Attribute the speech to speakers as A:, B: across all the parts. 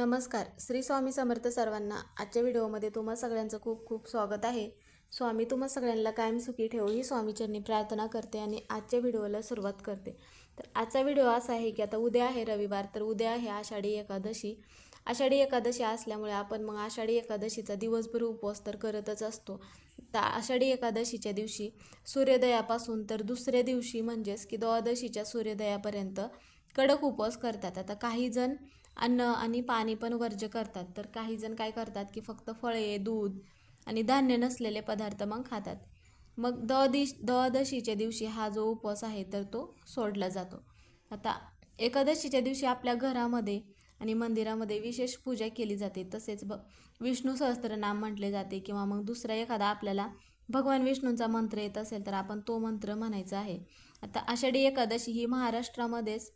A: नमस्कार. श्री स्वामी समर्थ सर्वांना आजच्या व्हिडिओमध्ये तुम्हा सगळ्यांचं खूप खूप स्वागत आहे. स्वामी तुम्हा सगळ्यांना कायम सुखी ठेवू ही स्वामीचरणी प्रार्थना करते आणि आजच्या व्हिडिओला सुरुवात करते. तर आजचा व्हिडिओ असा आहे की आता उद्या आहे रविवार तर उद्या आहे आषाढी एकादशी. आषाढी एकादशी असल्यामुळे आपण मग आषाढी एकादशीचा दिवसभर उपवास तर करतच असतो. तर आषाढी एकादशीच्या दिवशी सूर्योदयापासून तर दुसऱ्या दिवशी म्हणजेच की द्वादशीच्या सूर्योदयापर्यंत कडक उपवास करतात. आता काही जण अन्न आणि पाणी पण वर्ज्य करतात. तर काही जण काय करतात की फक्त फळे दूध आणि धान्य नसलेले पदार्थ मग खातात. मग द्वादिश द्वादशीच्या दिवशी हा जो उपवास आहे तर तो सोडला जातो. आता एकादशीच्या दिवशी आपल्या घरामध्ये आणि मंदिरामध्ये विशेष पूजा केली जाते. तसेच ब विष्णू सहस्त्रनाम म्हटले जाते किंवा मग दुसरा एखादा आपल्याला भगवान विष्णूंचा मंत्र येत असेल तर आपण तो मंत्र म्हणायचा आहे. आता आषाढी एकादशी ही महाराष्ट्रामध्येच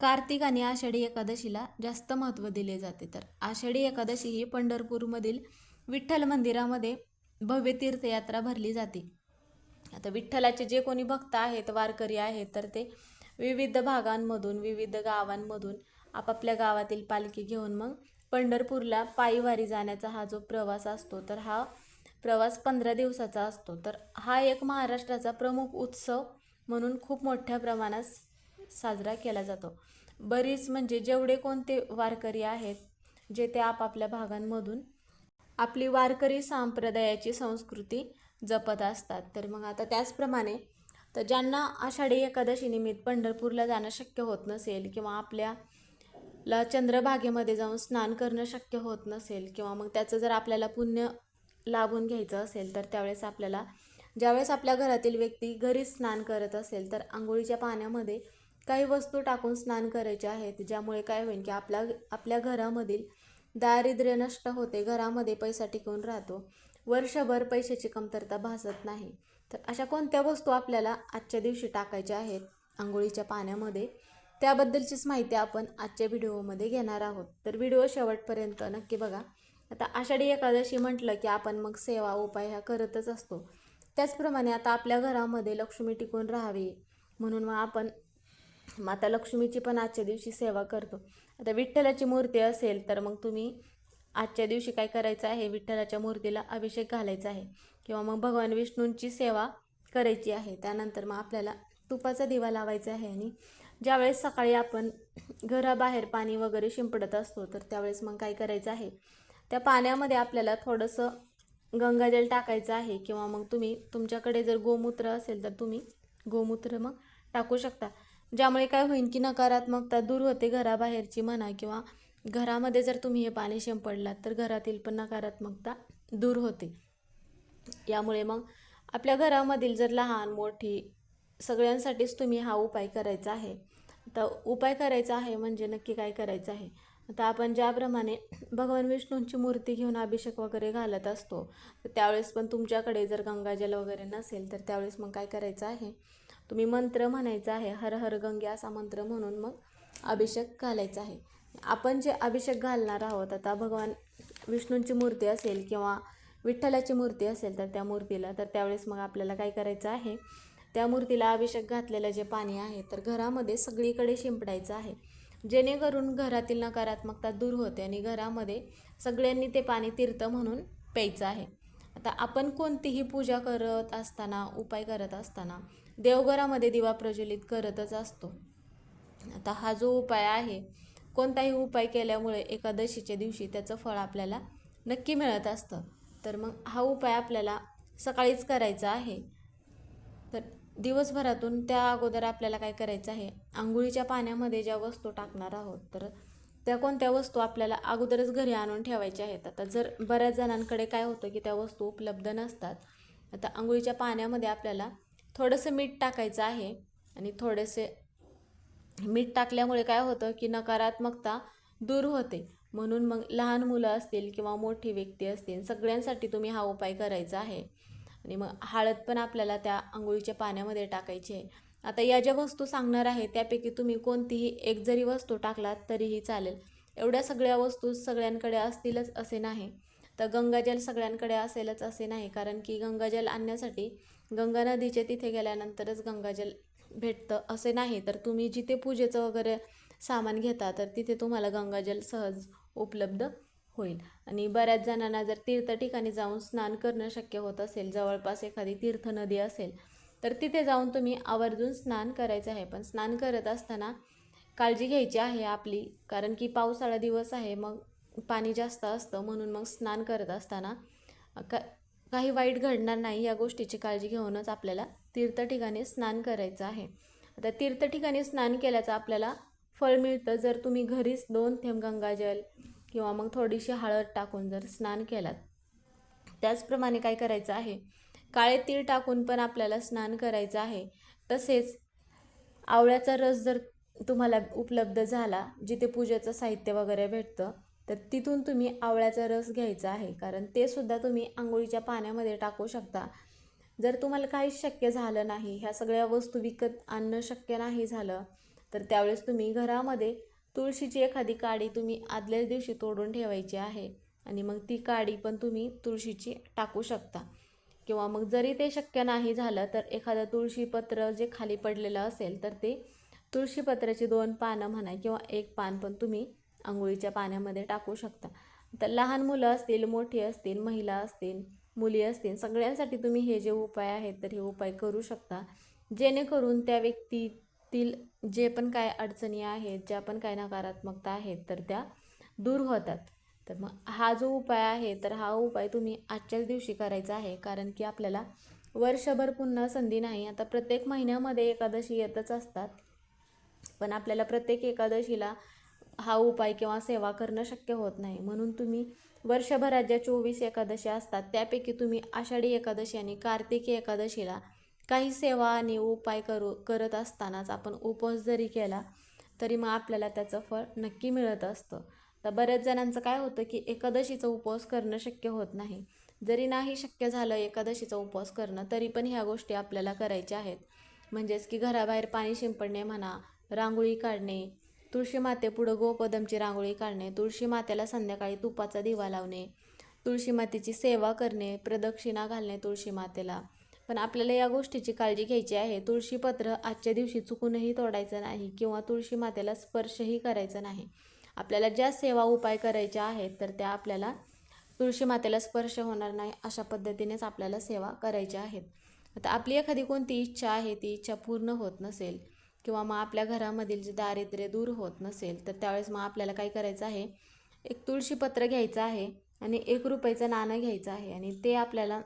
A: कार्तिक आणि आषाढी एकादशीला जास्त महत्त्व दिले जाते. तर आषाढी एकादशी ही पंढरपूरमधील विठ्ठल मंदिरामध्ये भव्य तीर्थयात्रा भरली जाते. आता विठ्ठलाचे जे कोणी भक्त आहेत वारकरी आहेत तर ते विविध भागांमधून विविध गावांमधून आपापल्या गावातील पालखी घेऊन मग पंढरपूरला पायीवारी जाण्याचा हा जो प्रवास असतो तर हा प्रवास पंधरा दिवसाचा असतो. तर हा एक महाराष्ट्राचा प्रमुख उत्सव म्हणून खूप मोठ्या प्रमाणात साजरा केला जातो. बरीच म्हणजे जेवढे कोणते वारकरी आहेत जे ते आपापल्या भागांमधून आपली वारकरी संप्रदायाची संस्कृती जपत असतात. तर मग आता त्याचप्रमाणे तर ज्यांना आषाढी एकादशी निमित्त पंढरपूरला जाणं शक्य होत नसेल किंवा आपल्या ला चंद्रभागेमध्ये जाऊन स्नान करणं शक्य होत नसेल किंवा मग त्याचं जर आपल्याला पुण्य लाभून घ्यायचं असेल तर त्यावेळेस आपल्याला ज्यावेळेस आपल्या घरातील व्यक्ती घरीच स्नान करत असेल तर आंघोळीच्या पाण्यामध्ये काही वस्तू टाकून स्नान करायचे आहेत ज्यामुळे काय होईल की आपल्या आपल्या घरामधील दारिद्र्य नष्ट होते घरामध्ये पैसा टिकून राहतो. वर्षभर पैशाची कमतरता भासत नाही. तर अशा कोणत्या वस्तू आपल्याला आजच्या दिवशी टाकायच्या आहेत? आंघोळीच्या पाण्यामध्ये? त्याबद्दलचीच माहिती आपण आजच्या व्हिडिओमध्ये घेणार आहोत. तर व्हिडिओ शेवटपर्यंत नक्की बघा. आता आषाढी एकादशी म्हटलं की आपण मग सेवा उपाय ह्या करतच असतो. त्याचप्रमाणे आता आपल्या घरामध्ये लक्ष्मी टिकून राहावी म्हणून मग आपण माता लक्ष्मीची पण आजच्या दिवशी सेवा करतो. आता विठ्ठलाची मूर्ती असेल तर मग तुम्ही आजच्या दिवशी काय करायचं आहे? विठ्ठलाच्या मूर्तीला अभिषेक घालायचा आहे. किंवा मग भगवान विष्णूंची सेवा करायची आहे. त्यानंतर मग आपल्याला तुपाचा दिवा लावायचा आहे आणि ज्यावेळेस सकाळी आपण घराबाहेर पाणी वगैरे शिंपडत असतो तर त्यावेळेस मग काय करायचं आहे? त्या पाण्यामध्ये आपल्याला थोडंसं गंगाजल टाकायचं आहे. किंवा मग तुम्ही तुमच्याकडे जर गोमूत्र असेल तर तुम्ही गोमूत्र मग टाकू शकता. ज्यामुळे काय होईल की नकारात्मकता दूर होते घराबाहेरची म्हणा किंवा घरामध्ये जर तुम्ही हे पाणी शिंपडलात तर घरातील पण नकारात्मकता दूर होते. यामुळे मग आपल्या घरामधील जर लहान मोठी सगळ्यांसाठीच तुम्ही हा उपाय करायचा आहे. तर उपाय करायचा आहे म्हणजे नक्की काय करायचं आहे? आता आपण ज्याप्रमाणे भगवान विष्णूंची मूर्ती घेऊन अभिषेक वगैरे घालत असतो तर त्यावेळेस पण तुमच्याकडे जर गंगाजल वगैरे नसेल तर त्यावेळेस मग काय करायचं आहे? तुम्ही मंत्र म्हणायचा आहे हर हर गंगे असा मंत्र म्हणून मग अभिषेक घालायचा आहे. आपण जे अभिषेक घालणार आहोत आता भगवान विष्णूंची मूर्ती असेल किंवा विठ्ठलाची मूर्ती असेल तर त्या मूर्तीला तर त्यावेळेस मग आपल्याला काय करायचं आहे? त्या मूर्तीला अभिषेक घातलेलं जे पाणी आहे तर घरामध्ये सगळीकडे शिंपडायचं आहे. जेणेकरून घरातील नकारात्मकता दूर होते आणि घरामध्ये सगळ्यांनी ते पाणी तीर्थ म्हणून प्यायचं आहे. आता आपण कोणतीही पूजा करत असताना उपाय करत असताना देवघरामध्ये दिवा प्रज्वलित करतच असतो. आता हा जो उपाय आहे कोणताही उपाय केल्यामुळे एकादशीच्या दिवशी त्याचं फळ आपल्याला नक्की मिळत असतं. तर मग हा उपाय आपल्याला सकाळीच करायचा आहे. तर दिवसभरातून त्या अगोदर आपल्याला काय करायचं आहे? आंघोळीच्या पाण्यामध्ये ज्या वस्तू टाकणार आहोत तर त्या कोणत्या वस्तू आपल्याला अगोदरच घरी आणून ठेवायच्या आहेत? आता जर बऱ्याच जणांकडे काय होतं की त्या वस्तू उपलब्ध नसतात आता आंघोळीच्या पाण्यामध्ये आपल्याला थोडंसं मीठ टाकायचं आहे आणि थोडेसे मीठ टाकल्यामुळे काय होतं की नकारात्मकता दूर होते. म्हणून मग लहान मुलं असतील किंवा मोठी व्यक्ती असतील सगळ्यांसाठी तुम्ही हा उपाय करायचा आहे. आणि मग हळद पण आपल्याला त्या आंघोळीच्या पाण्यामध्ये टाकायची आहे. आता या ज्या वस्तू सांगणार आहे त्यापैकी तुम्ही कोणतीही एक जरी वस्तू टाकलात तरीही चालेल. एवढ्या सगळ्या वस्तू सगळ्यांकडे असतीलच असे नाही. तर गंगाजल सगळ्यांकडे असेलच असे नाही कारण की गंगाजल आणण्यासाठी गंगा नदीचे तिथे गेल्यानंतरच गंगाजल भेटतं असे नाही. तर तुम्ही जिथे पूजेचं वगैरे सामान घेता तर तिथे तुम्हाला गंगाजल सहज उपलब्ध होईल. आणि बऱ्याच जणांना जर तीर्थ ठिकाणी जाऊन स्नान करणं शक्य होत असेल जवळपास एखादी तीर्थ नदी असेल तर तिथे जाऊन तुम्ही आवर्जून स्नान करायचं आहे. पण स्नान करत असताना काळजी घ्यायची आहे आपली कारण की पावसाळा दिवस आहे मग पाणी जास्त असतं म्हणून मग स्नान करत असताना का काही वाईट घडणार नाही या गोष्टीची काळजी घेऊनच आपल्याला तीर्थ ठिकाणी स्नान करायचं आहे. आता तीर्थ ठिकाणी स्नान केल्याचं आपल्याला फळ मिळतं जर तुम्ही घरीच दोन थेंब गंगाजल किंवा मग थोडीशी हळद टाकून जर स्नान केलात. त्याचप्रमाणे काय करायचं आहे? काळे तीळ टाकून पण आपल्याला स्नान करायचं आहे. तसेच आवळ्याचा रस जर तुम्हाला उपलब्ध झाला जिथे पूजेचं साहित्य वगैरे भेटतं तर तिथून तुम्ही आवळ्याचा रस घ्यायचा आहे. कारण ते सुद्धा तुम्ही आंघोळीच्या पाण्यामध्ये टाकू शकता. जर तुम्हाला काहीच शक्य झालं नाही ह्या सगळ्या वस्तू विकत आणणं शक्य नाही झालं तर त्यावेळेस तुम्ही घरामध्ये तुळशीची एखादी काडी तुम्ही आदल्याच दिवशी तोडून ठेवायची आहे आणि मग ती काडी पण तुम्ही तुळशीची टाकू शकता. किंवा मग जरी ते शक्य नाही झालं तर एखादं तुळशीपत्र जे खाली पडलेलं असेल तर ते तुळशीपत्राची दोन पानं म्हणा किंवा एक पान पण तुम्ही आंघोळीच्या पाण्यामध्ये टाकू शकता. तर लहान मुलं असतील मोठी असतील महिला असतील मुली असतील सगळ्यांसाठी तुम्ही हे जे उपाय आहेत तर हे उपाय करू शकता. जेणेकरून त्या व्यक्ती व्यक्तीतील जे पण काय अडचणी आहेत ज्या पण काय नकारात्मकता आहेत तर त्या दूर होतात. तर मग हा जो उपाय आहे तर हा उपाय तुम्ही आजच्याच दिवशी करायचा आहे. कारण की आपल्याला वर्षभर पुन्हा संधी नाही. आता प्रत्येक महिन्यामध्ये एकादशी येतच असतात. पण आपल्याला प्रत्येक एकादशीला हा उपाय किंवा सेवा करणं शक्य होत नाही. म्हणून तुम्ही वर्षभरात ज्या चोवीस एकादशी असतात त्यापैकी तुम्ही आषाढी एकादशी आणि कार्तिकी एकादशीला काही सेवा आणि उपाय करू करत असतानाच आपण उपवास जरी केला तरी मग आपल्याला त्याचं फळ नक्की मिळत असतं. तर बऱ्याच जणांचं काय होतं की एकादशीचा उपवास करणं शक्य होत नाही. जरी नाही शक्य झालं एकादशीचा उपवास करणं तरी पण ह्या गोष्टी आपल्याला करायच्या आहेत. म्हणजेच की घराबाहेर पाणी शिंपडणे म्हणा रांगोळी काढणे तुळशी मातेपुढं गोपदमची रांगोळी काढणे तुळशी मातेला संध्याकाळी तुपाचा दिवा लावणे तुळशी मातेची सेवा करणे प्रदक्षिणा घालणे तुळशी मातेला. पण आपल्याला या गोष्टीची काळजी घ्यायची आहे. तुळशीपत्र आजच्या दिवशी चुकूनही तोडायचं नाही किंवा तुळशी मातेला स्पर्शही करायचा नाही. आपल्याला ज्या सेवा उपाय करायच्या आहेत तर त्या आपल्याला तुळशी मातेला स्पर्श होणार नाही अशा पद्धतीनेच आपल्याला सेवा करायच्या आहेत. आता आपली एखादी कोणती इच्छा आहे ती इच्छा पूर्ण होत नसेल किंवा मग आपल्या घरामधील जे दारिद्र्य दूर होत नसेल तर त्यावेळेस मग आपल्याला काय करायचं आहे? एक तुळशीपत्र घ्यायचं आहे आणि एक रुपयाचं नाणं घ्यायचं आहे आणि ते आपल्याला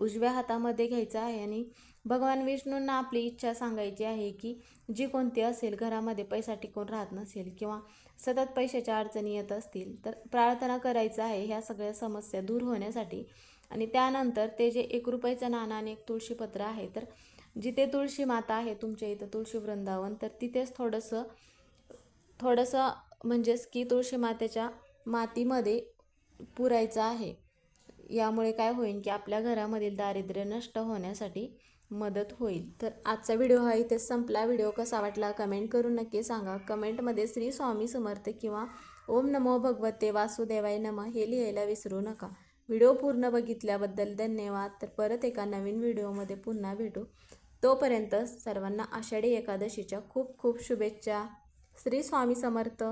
A: उजव्या हातामध्ये घ्यायचं आहे आणि भगवान विष्णूंना आपली इच्छा सांगायची आहे की जी कोणती असेल घरामध्ये पैसा टिकून राहत नसेल किंवा सतत पैशाच्या अडचणी येत असतील तर प्रार्थना करायचं आहे ह्या सगळ्या समस्या दूर होण्यासाठी. आणि त्यानंतर ते जे एक रुपयाचं नाणं आणि एक तुळशीपत्र आहे तर जिथे तुळशी माता आहे तुमच्या इथं तुळशी वृंदावन तर तिथेच थोडंसं थोडंसं म्हणजेच की तुळशी मातेच्या मातीमध्ये पुरायचं आहे. यामुळे काय होईल की आपल्या घरामधील दारिद्र्य नष्ट होण्यासाठी मदत होईल. तर आजचा व्हिडिओ हा इथे संपला. व्हिडिओ कसा वाटला कमेंट करून नक्की सांगा. कमेंटमध्ये श्री स्वामी समर्थ किंवा ओम नमो भगवते वासुदेवाय नम हे लिहायला विसरू नका. व्हिडिओ पूर्ण बघितल्याबद्दल धन्यवाद. तर परत एका नवीन व्हिडिओमध्ये पुन्हा भेटू. तोपर्यंत सर्वांना आषाढी एकादशीच्या खूप खूप शुभेच्छा. श्री स्वामी समर्थ.